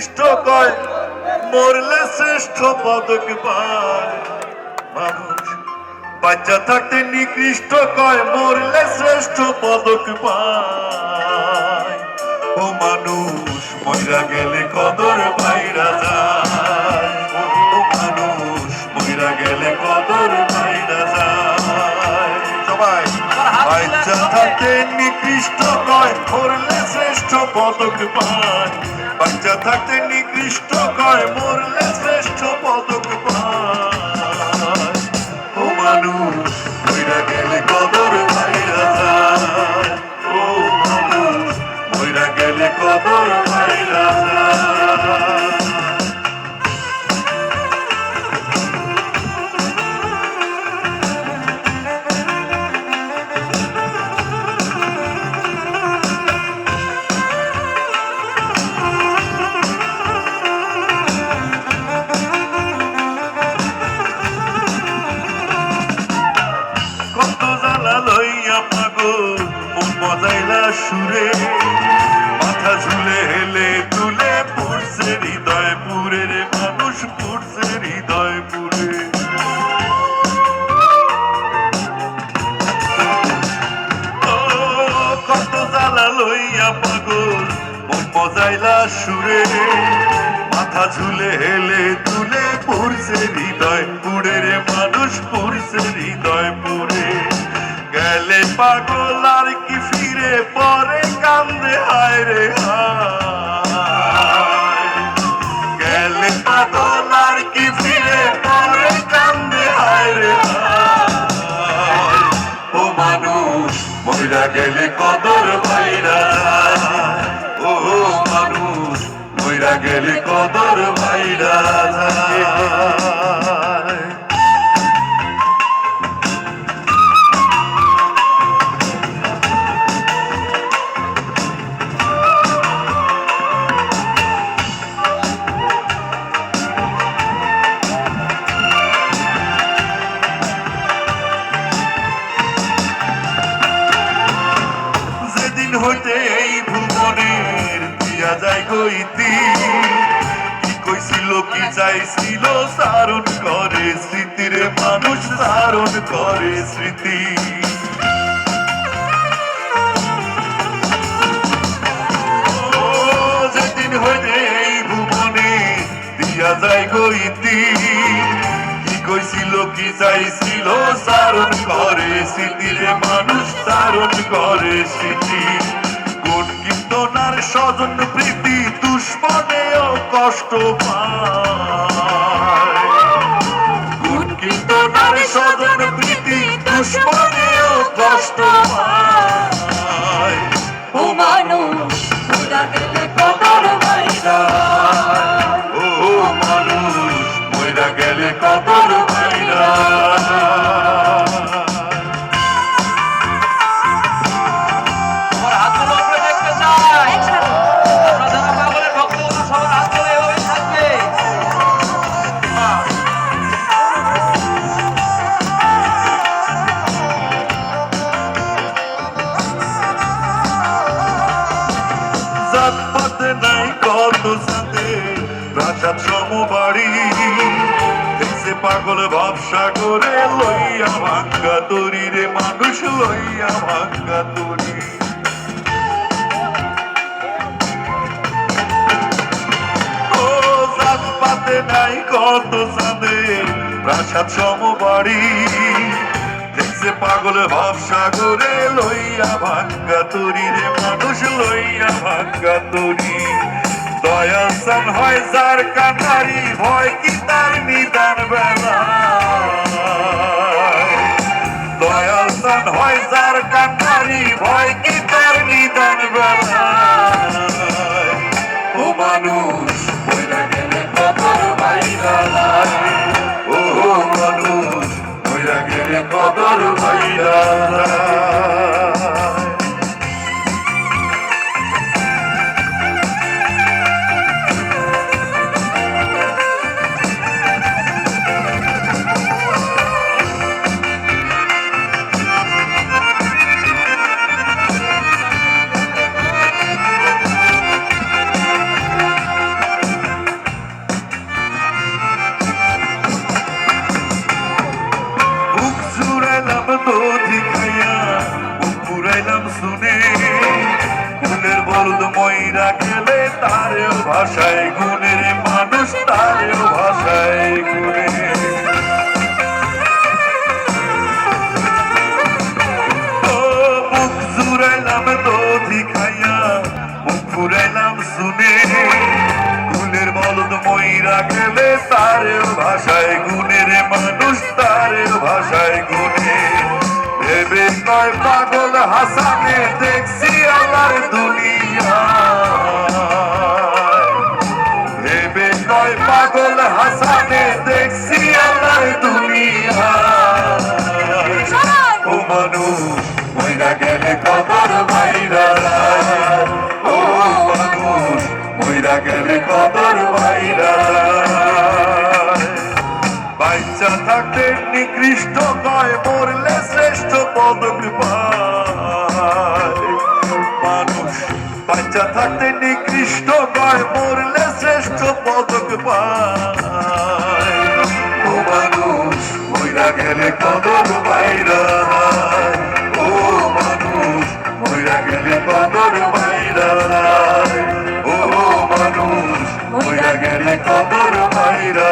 নিকৃষ্ট কয়, মরলে শ্রেষ্ঠ পদক পায়। মানুষ বাচ্চা থাকতে নিকৃষ্ট কয়, মরলে শ্রেষ্ঠ পদক পায়। ও মানুষ, মহিলা গেলে কদর বাইরা যায়। ও মানুষ গেলে কদর বাইরা যায়। সবাই, বাচ্চা থাকতে নিকৃষ্ট কয়, মরলে শ্রেষ্ঠ পদক পায়। বাচ্চা থাকতে নিকৃষ্ট কয় মরলে শ্রেষ্ঠ পদক। সুরে মাথা ঝুলে হেলে তুলে হৃদয় পুরে রে মানুষ হৃদয় পুরে কত জ্বালা লইয়া পাগল সুরে। মাথা ঝুলে হেলে তুলে পড়ছে হৃদয় পুরে রে মানুষ, পড়ছে হৃদয় পুরে গেলে পাগল মহিলা গেলে কদর ভাইরা। ও মানুষ মহিলা গেলে কদর কি কইছিল, কি চাইছিল, সারণ করে স্মৃতিরে মানুষ, সারণ করে স্মৃতি। যেদিন হইতে এই ভুবনে, দিয়া যায় গইতি। কইছিল, কি চাইছিল, সারণ করে স্মৃতিরে মানুষ, সারণ করে স্মৃতি। কোন নার স্বজন প্রীতি কষ্ট পায়। কিন্তু নার স্বজন প্রীতি কষ্ট সাথে প্রাসাদ সমবাড়ি। দেখছে পাগল ভাবসা করে, লইয়া ভাঙ্গা তরি রে মানুষ, লইয়া ভাঙ্গা তরি। নাই কত সাদে প্রাসাদ সমবাড়ি। দেখছে পাগল ভাবসা করে, লইয়া ভাঙ্গা তরি রে মানুষ, লইয়া ভাঙ্গা তরি। দয়াল সান হয় যার কান্নারি, ভয় কি তার নিদান বেলা? দয়াল সান হয় যার কান্নারি, ভয় কি তার নিদান বেলা? ও মানুষ, মইরা গেলে ও মানুষ, মইরা গেলে। তারেও ভাষায় গুণের মানুষ তারেও ভাষায় গুণে। ও মুখ জুড়াইলাম দধি খাইয়া, মুখ ফুরাইলাম শুনে। গুণের বলদ ময়রা গেলে তারেও ভাষায় গুণের মানুষ তারেও ভাষায় গুণে। ভেবে নয় পাগল হাসানে, দেখছি আমার দুনিয়া। মানুষ মইরা গেলে কদর মাইরা ও গেলে কদর মাইরা বাচ্চা থাকতে নিকৃষ্ট নয় মরলে শ্রেষ্ঠ পদক মানুষ, বাচ্চা থাকতে নিকৃষ্ট নয় মরলে শ্রেষ্ঠ পদক পায় মানুষ গেলে কদর বাইরা কদর বাইরা ও মানুষ মইরা গেলে কদর বাইরা